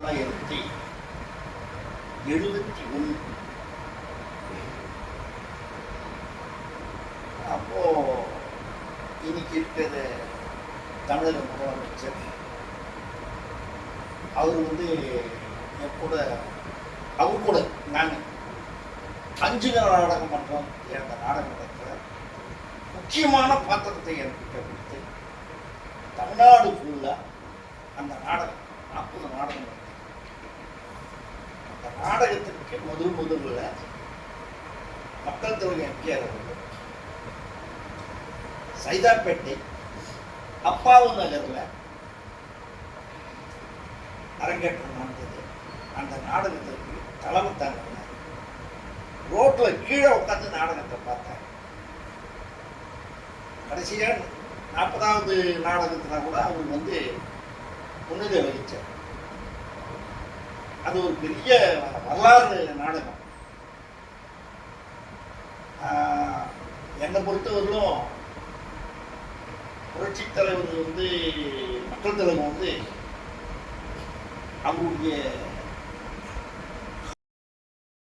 தொள்ளாயிரத்தி எழுபத்தி ஒன்று. அப்போ இன்னைக்கு இருக்கிற தமிழக முதலமைச்சர் அவர் வந்து என் கூட அவர் கூட நான் அஞ்சு நாடகம் மன்றம் அந்த நாடகத்தில் முக்கியமான பாத்திரத்தை என்கிட்ட கொடுத்து தமிழ்நாடு ஃபுல்லாக அந்த நாடகம் நாற்பது நாடகம் நடந்தது. அந்த நாடகத்திற்கு முதல் முதல்ல மக்கள் தொகை எம்ஜிஆர் அவர்கள். சைதாப்பேட்டை அப்பாவு நகரில் அரங்கேற்றம் நடந்தது. அந்த நாடகத்திற்கு தலைமை தாங்க ரோட்டில் கீழே உட்காந்து நாடகத்தை பார்த்தேன் கடைசியாக நாற்பதாவது நாடகத்தில் கூட அவர் வந்து முன்னிலை வகிச்சார். அது ஒரு பெரிய வரலாறு நாடகம். ஆஹ், என்னை பொறுத்தவரையிலும் புரட்சி தலைவர் வந்து மக்கள் தலைவர் வந்து அவருடைய